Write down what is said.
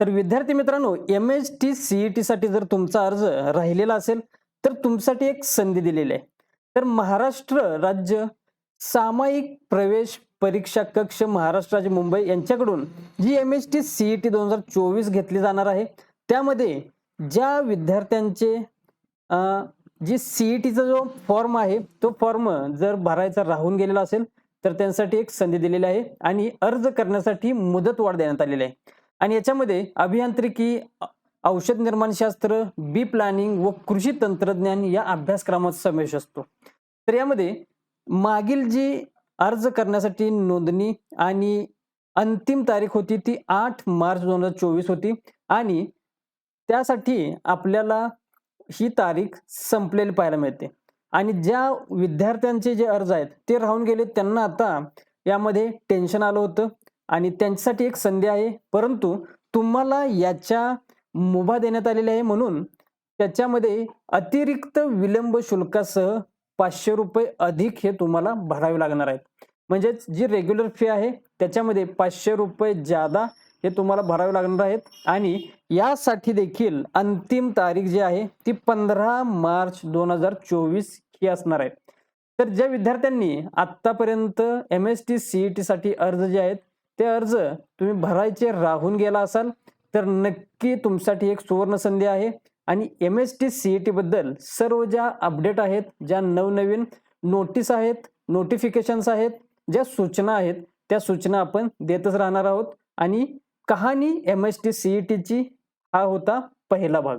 तर विद्यार्थी मित्रांनो M H T C E T साठी जर तुमचा अर्ज राहिलेला असेल तर तुमच्यासाठी एक संधी दिलेली आहे. तर महाराष्ट्र राज्य सामायिक प्रवेश परीक्षा कक्ष महाराष्ट्र राज्य मुंबई यांच्याकडून जी M H T C E T दोन हजार चोवीस घेतली जाणार आहे. त्यामध्ये ज्या विद्यार्थ्यांचे जी सीई टीचा जो फॉर्म आहे तो फॉर्म जर भरायचा राहून गेलेला असेल तर त्यांसाठी एक संधी दिलेली आहे आणि अर्ज करण्यासाठी मुदतवाढ देण्यात आलेली आहे. आणि याच्यामध्ये अभियांत्रिकी औषध निर्माणशास्त्र बी प्लॅनिंग व कृषी तंत्रज्ञान या अभ्यासक्रमाचा समावेश असतो. तर यामध्ये मागील जी अर्ज करण्यासाठी नोंदणी आणि अंतिम तारीख होती ती आठ मार्च दोन हजार चोवीस होती आणि त्यासाठी आपल्याला ही तारीख संपलेली पाहायला मिळते. आणि ज्या विद्यार्थ्यांचे जे अर्ज आहेत ते राहून गेले त्यांना आता यामध्ये टेन्शन आलं होतं. आणि त्यांच्यासाठी एक संधी आहे. परंतु तुम्हाला याच्या मुभा देण्यात आलेली आहे म्हणून त्याच्यामध्ये अतिरिक्त विलंब शुल्कासह पाचशे रुपये अधिक हे तुम्हाला भरावे लागणार आहेत. म्हणजेच जी रेग्युलर फी आहे त्याच्यामध्ये पाचशे रुपये जादा हे तुम्हाला भरावे लागणार आहेत. आणि यासाठी देखील अंतिम तारीख जी आहे ती पंधरा मार्च दोन हजार चोवीस ही असणार आहे. तर ज्या विद्यार्थ्यांनी आत्तापर्यंत M S T C E टीसाठी अर्ज जे आहेत ते अर्ज तुम्ही भरायचे राहून गेला असाल तर नक्की तुमच्यासाठी एक सुवर्ण संधी आहे. आणि M S T C E टीबद्दल सर्व ज्या अपडेट आहेत ज्या नवनवीन नोटीस आहेत नोटिफिकेशन्स आहेत ज्या सूचना आहेत त्या सूचना आपण देतच राहणार आहोत. आणि कहाणी M S T C E टीची हा होता पहिला भाग.